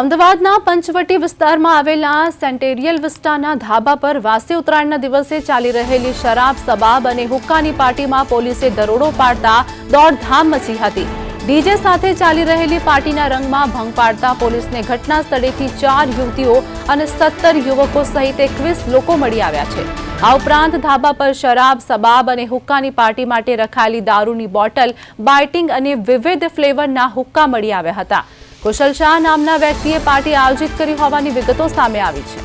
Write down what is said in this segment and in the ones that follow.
અમદાવાદના પંચવટી વિસ્તારમાં આવેલા સેન્ટેરિયલ વિસ્ટાના ધાબા પર વાસી ઉત્તરાયણના દિવસે ચાલી રહેલી શરાબ, સબાબ અને હુક્કાની પાર્ટીમાં પોલીસે દરોડો પાડતા દોડધામ મચી હતી. ડીજે સાથે ચાલી રહેલી પાર્ટીના રંગમાં ભંગ પાડતા પોલીસને ઘટના સ્થળેથી ચાર યુવતીઓ અને સત્તર યુવકો સહિત એકવીસ લોકો મળી આવ્યા છે. આ ઉપરાંત ધાબા પર શરાબ, સબાબ અને હુક્કાની પાર્ટી માટે રખાયેલી દારૂની બોટલ, બાઇટિંગ અને વિવિધ ફ્લેવરના હુક્કા મળી આવ્યા હતા. કુશલ શાહ નામના વ્યક્તિએ પાર્ટી આયોજિત કરી હોવાની વિગતો સામે આવી છે.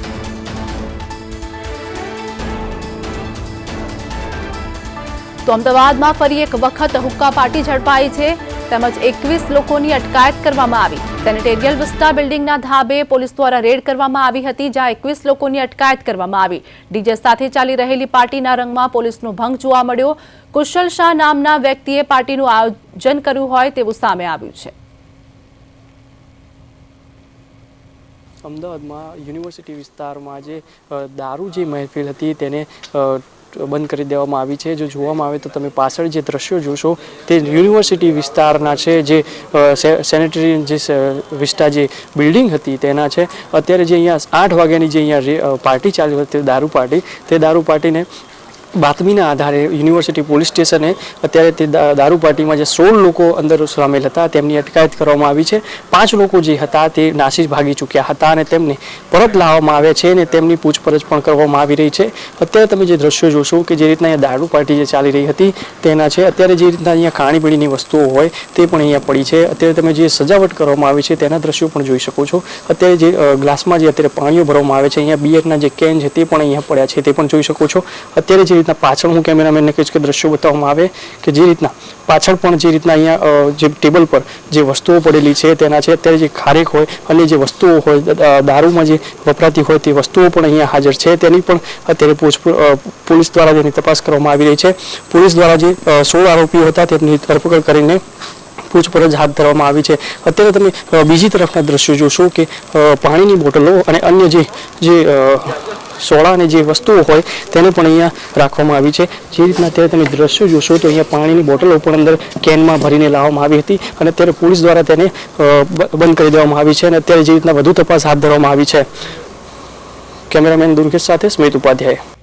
તો અમદાવાદમાં ફરી એક વખત હુક્કા પાર્ટી ઝડપાઈ છે. તેમજ એકવીસ લોકોની અટકાયત કરવામાં આવી. સેનેટેરિયલ વિસ્તા બિલ્ડિંગના ધાબે પોલીસ દ્વારા રેડ કરવામાં આવી હતી, જ્યાં એકવીસ લોકોની અટકાયત કરવામાં આવી. ડીજે સાથે ચાલી રહેલી પાર્ટીના રંગમાં પોલીસનો ભંગ જોવા મળ્યો. કુશલ શાહ નામના વ્યક્તિએ પાર્ટીનું આયોજન કર્યું હોય તેવું સામે આવ્યું છે. અમદાવાદમાં યુનિવર્સિટી વિસ્તારમાં જે દારૂ જે મહેફિલ હતી તેને બંધ કરી દેવામાં આવી છે. જો જોવામાં આવે તો તમે પાછળ જે દ્રશ્યો જોશો, તે યુનિવર્સિટી વિસ્તારના છે જે સેનેટરી જે વિસ્તાર જે બિલ્ડિંગ હતી તેના છે. અત્યારે જે અહીંયા આઠ વાગ્યાની જે અહીંયા પાર્ટી ચાલી હતી, દારૂ પાર્ટી, તે દારૂ પાર્ટીને બાતમીના આધારે યુનિવર્સિટી પોલીસ સ્ટેશને અત્યારે તે દારૂ પાર્ટીમાં જે સોળ લોકો અંદર સામેલ હતા, તેમની અટકાયત કરવામાં આવી છે. પાંચ લોકો જે હતા તે નાસી ભાગી ચૂક્યા હતા અને તેમને પરત લાવવામાં આવ્યા છે અને તેમની પૂછપરછ પણ કરવામાં આવી રહી છે. અત્યારે તમે જે દ્રશ્યો જોશો કે જે રીતના અહીંયા દારૂ પાર્ટી જે ચાલી રહી હતી તેના છે. અત્યારે જે રીતના અહીંયા ખાણીપીણીની વસ્તુઓ હોય તે પણ અહીંયા પડી છે. અત્યારે તમે જે સજાવટ કરવામાં આવી છે તેના દ્રશ્યો પણ જોઈ શકો છો. અત્યારે જે ગ્લાસમાં જે અત્યારે પાણીઓ ભરવામાં આવે છે, અહીંયા બિયરના જે કેન છે તે પણ અહીંયા પડ્યા છે, તે પણ જોઈ શકો છો. અત્યારે જે રીતના પાછળ હું કેમેરામેનને કહીશ કે દ્રશ્યો બતાવવામાં આવે કે જે રીતના પાછળ પણ જે રીતના અહીંયા જે ટેબલ પર જે વસ્તુઓ પડેલી છે, તેના છે, અત્યારે જે ખારેક હોય અને જે વસ્તુઓ હોય દારૂમાં જે વપરાતી હોય તે વસ્તુઓ પણ અહીંયા હાજર છે. તેની પણ અત્યારે પોલીસ દ્વારા જેની તપાસ કરવામાં આવી રહી છે. પોલીસ દ્વારા જે સોળ આરોપીઓ હતા તેમની ધરપકડ કરીને પૂછપરછ હાથ ધરવામાં આવી છે. અત્યારે તમે બીજી તરફના દ્રશ્યો જોશો કે પાણીની બોટલો અને અન્ય જે જે સોડા અને જે વસ્તુઓ હોય તેને પણ અહીંયા રાખવામાં આવી છે. જે રીતના અત્યારે તમે દ્રશ્યો જોશો તો અહીંયા પાણીની બોટલો પણ અંદર કેનમાં ભરીને લાવવામાં આવી હતી અને અત્યારે પોલીસ દ્વારા તેને બંધ કરી દેવામાં આવી છે અને અત્યારે જે રીતના વધુ તપાસ હાથ ધરવામાં આવી છે. કેમેરામેન દુર્ગેશ સાથે સ્મિત ઉપાધ્યાય.